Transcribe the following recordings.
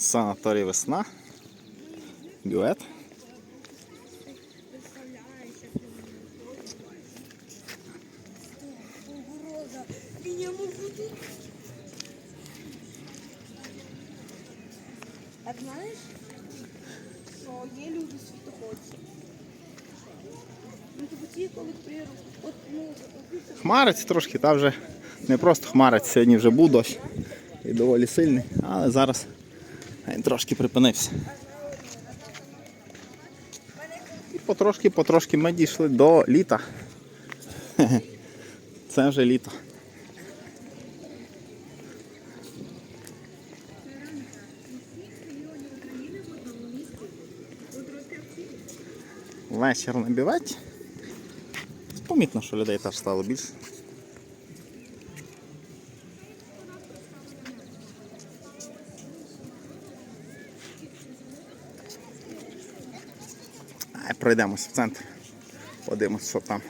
Санаторій весна. Бюет. Так знаєш, що є люди світоходці. Ну, тобто ті, коли приїду, от, ну, от, Хмарить трошки, та вже не просто хмарить, сьогодні вже був дощ. І доволі сильний, але зараз трошки припинився. І потрошки-потрошки ми дійшли до літа. Це вже літо. Вечір на бюветі. Помітно, що людей теж стало більше. А, пройдемося в центр. Подивимось, що там.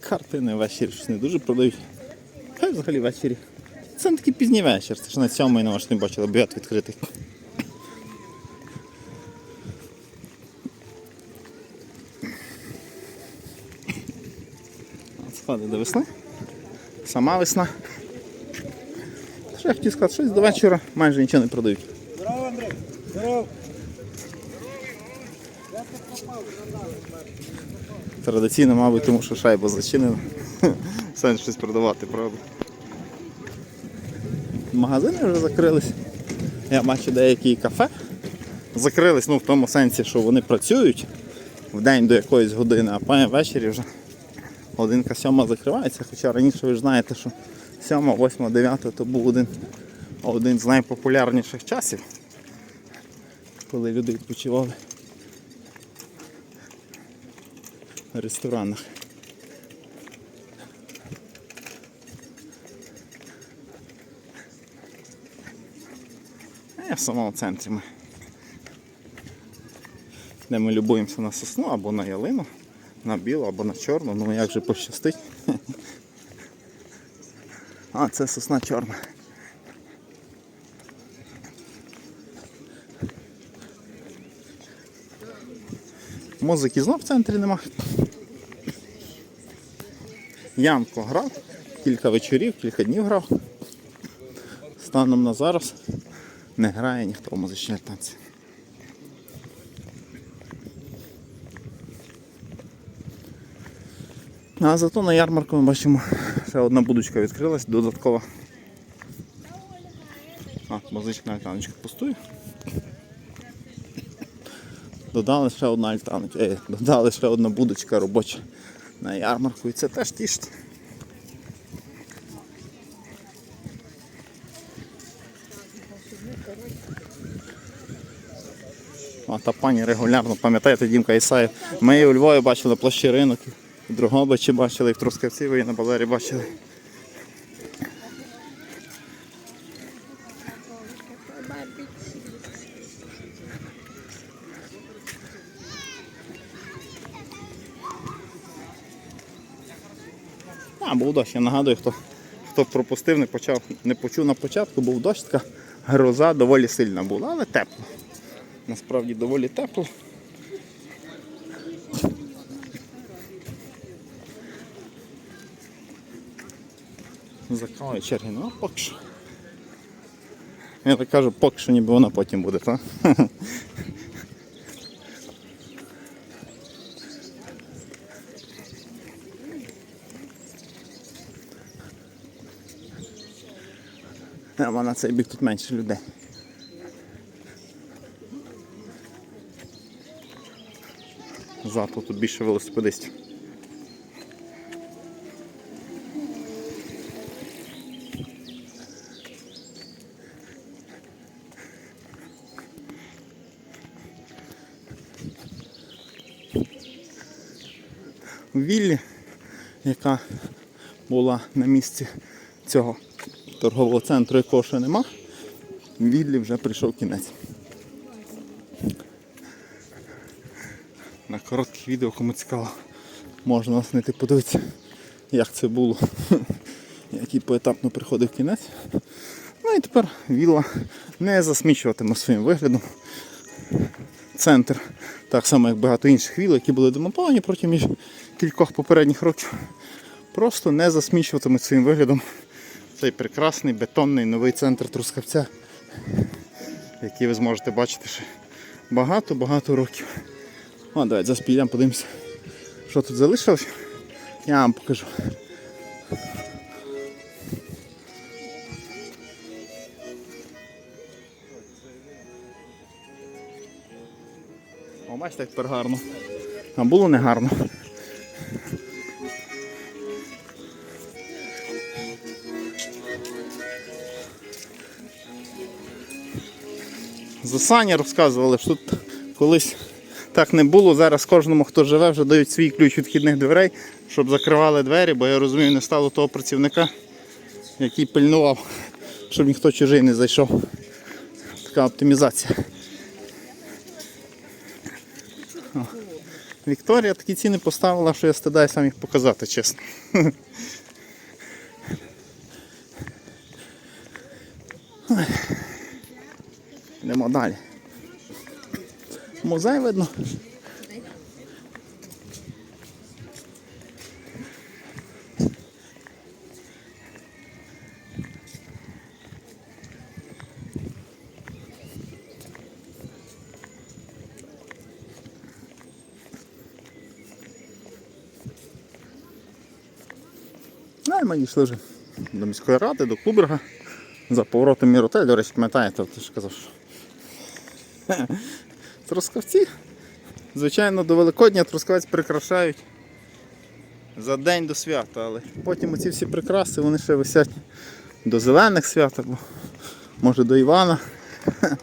Картини ввечері щось не дуже продають. Хай взагалі ввечері. Це не такий пізній вечір, це ж на сьомий, аж не бачили, бювет відкритий. Сходи до весни. Сама весна. Що я хотів сказати, щось до вечора майже нічого не продають. Здорово, Андрей. Здорово. Традиційно, мабуть, тому що шайба зачинена. Сенс щось продавати, правда. Магазини вже закрились. Я бачу деякі кафе закрились, ну в тому сенсі, що вони працюють в день до якоїсь години, а потім ввечері вже годинка сьома закривається. Хоча раніше ви ж знаєте, що сьома, восьма, дев'ята то був один, один з найпопулярніших часів, коли люди відпочивали в ресторанах. Я в самому центрі ми. Де ми любуємося на сосну або на ялину, на білу або на чорну, ну як же пощастить. А, це сосна чорна. Музики знов в центрі нема. Янко грав, кілька вечорів, кілька днів грав. Станом на зараз не грає ніхто в музичній танці. А зато на ярмарку ми бачимо, ще одна будочка відкрилась, додаткова. А, музична альтаночка пустує. Додали ще одна альтаночка, е, додали ще одна будочка робоча на ярмарку і це теж тішить. А та пані регулярно, пам'ятаєте, Дімка Ісаєв. Ми її у Львові бачили площі ринок, в Дрогобичі бачили, в Трускавці ви на базарі бачили. А, був дощ, я нагадую, хто, хто пропустив, не почав, не почув на початку, був дощ, така гроза доволі сильна була, але тепло. Насправді доволі тепло. Закриваю черги, ну а поки що. Я так кажу, поки що ніби вона потім буде, так? На цей бік тут менше людей. Зато тут більше велосипедистів. Віллі, яка була на місці цього торгового центру, якого ще нема, Віллі вже прийшов кінець. На коротких відео, кому цікаво, можна знайти подивитися, як це було, який поетапно приходив кінець. Ну і тепер вілла не засмічуватиме своїм виглядом центр, так само як багато інших віл, які були демонтовані протягом кількох попередніх років. Просто не засмічуватиме своїм виглядом цей прекрасний бетонний новий центр Трускавця, який ви зможете бачити ще багато-багато років. О, давайте зараз підемо, подивимося, що тут залишилось. Я вам покажу. О, бачите, як тепер гарно. А було не гарно. Саня розказували, що тут колись так не було. Зараз кожному, хто живе, вже дають свій ключ від вхідних дверей, щоб закривали двері, бо я розумію, не стало того працівника, який пильнував, щоб ніхто чужий не зайшов. Така оптимізація. Вікторія такі ціни поставила, що я стидаю сам їх показати, чесно. Йдемо далі. Музей видно. Ну, і ми дійшли вже до міської ради, до Куберга. За поворотом Міротель, до речі, пам'ятаєте, ти ж казав, що Трускавці. Звичайно, до Великодня Трускавець прикрашають за день до свята, але потім оці всі прикраси вони ще висять до зелених свят, або може до Івана,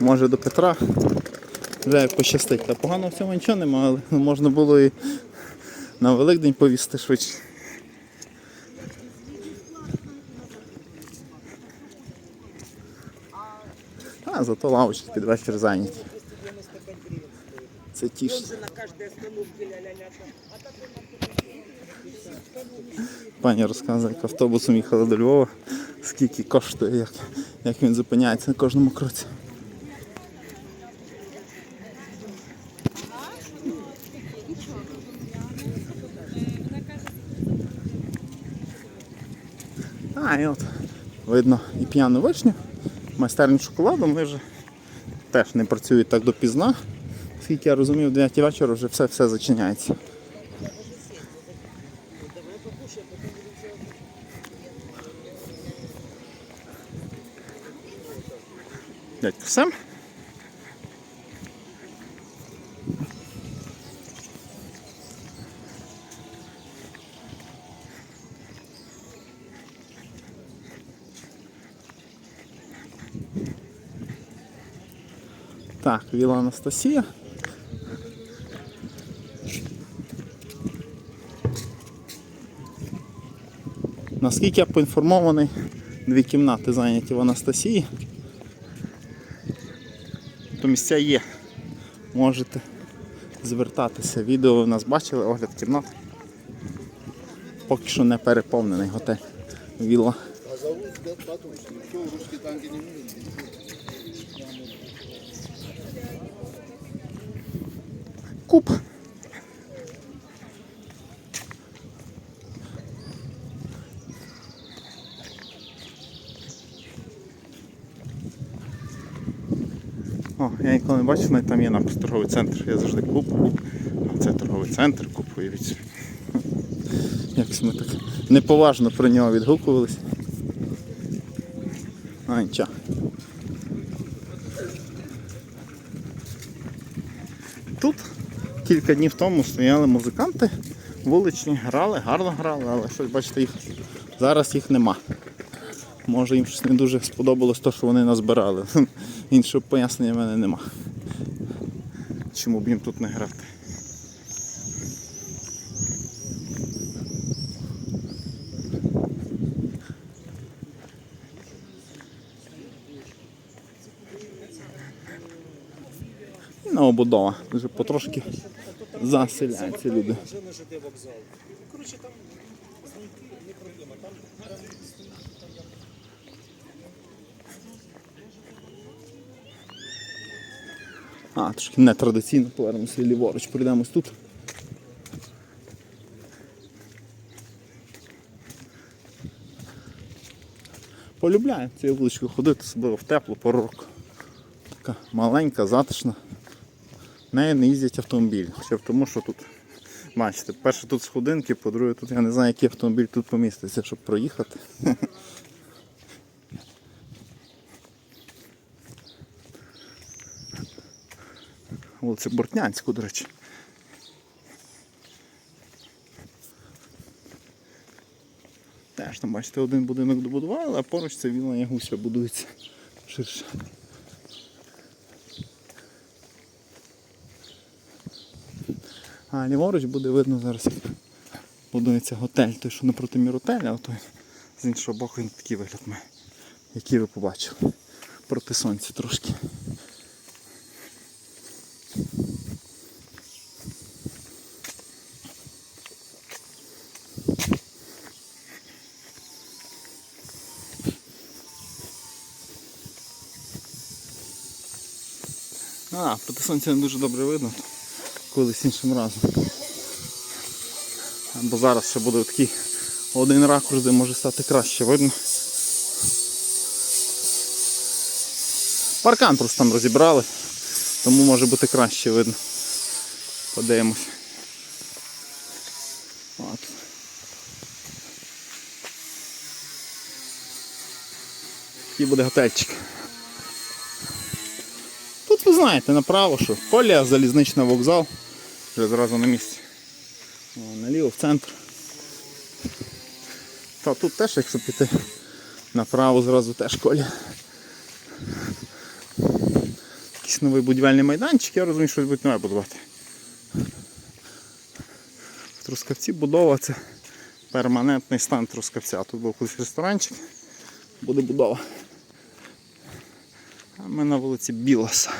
може до Петра. Вже як пощастить. Та погано в цьому нічого немає, але можна було і на Великдень повісти швидше. А зато лавочки під вечір. Це тішить. Пані розказує, як автобусом їхали до Львова, скільки коштує, як, як він зупиняється на кожному кроці. А, і от видно і п'яну вишню, майстерню шоколаду, вони вже теж не працюють так допізна. Скільки я розумію, в 9 вечора вже все, все зачиняється. Дядько Сем. Так, Віла Анастасія. Наскільки я поінформований, дві кімнати зайняті в Анастасії. То місця є. Можете звертатися. Відео ви нас бачили, огляд кімнат. Поки що не переповнений готель. Вілла. А зовут Батушки. Кто русские танки не Куб. О, я ніколи не бачив, навіть там є напис торговий центр. Я завжди куб, куб. А це торговий центр, куб, уявіть собі. Якось ми так неповажно про нього відгукувалися. А, нічого. Тут кілька днів тому стояли музиканти, вуличні, грали, гарно грали, але щось, бачите, їх зараз їх нема. Може їм щось не дуже сподобалось те, що вони назбирали. Іншого пояснення в мене нема. Чому б їм тут не грати? Новобудова. Вже потрошки заселяються люди. А, трошки нетрадиційно повернемося ліворуч, прийдемось тут. Полюбляю цією вуличкою ходити, особливо в теплу пору року. Така маленька, затишна. Нею не їздять автомобілі. Ще в тому, що тут, бачите, перше тут сходинки, по-друге, тут я не знаю, який автомобіль тут поміститься, щоб проїхати. Вулиця Бортнянську, до речі. Теж там, бачите, один будинок добудували, а поруч це вілла Ягуся будується ширше. А ліворуч буде видно зараз, як будується готель. Той, що напроти міротеля, а той з іншого боку він такий вигляд має, який ви побачили. Проти сонця трошки. А, проти сонця не дуже добре видно. Колись іншим разом. Бо зараз ще буде такий один ракурс, де може стати краще видно. Паркан просто там розібрали, тому може бути краще видно. Подивимось. От. Такий буде готельчик. Тут ви знаєте направо, що колія, залізничний вокзал. Вже одразу на місці. О, наліво в центр. Та тут теж, якщо піти направо, зразу теж колія. Якийсь новий будівельний майданчик, я розумію, що будуть нове будувати. В Трускавці будова це перманентний стан Трускавця. Тут був колись ресторанчик, буде будова. А ми на вулиці Білоса.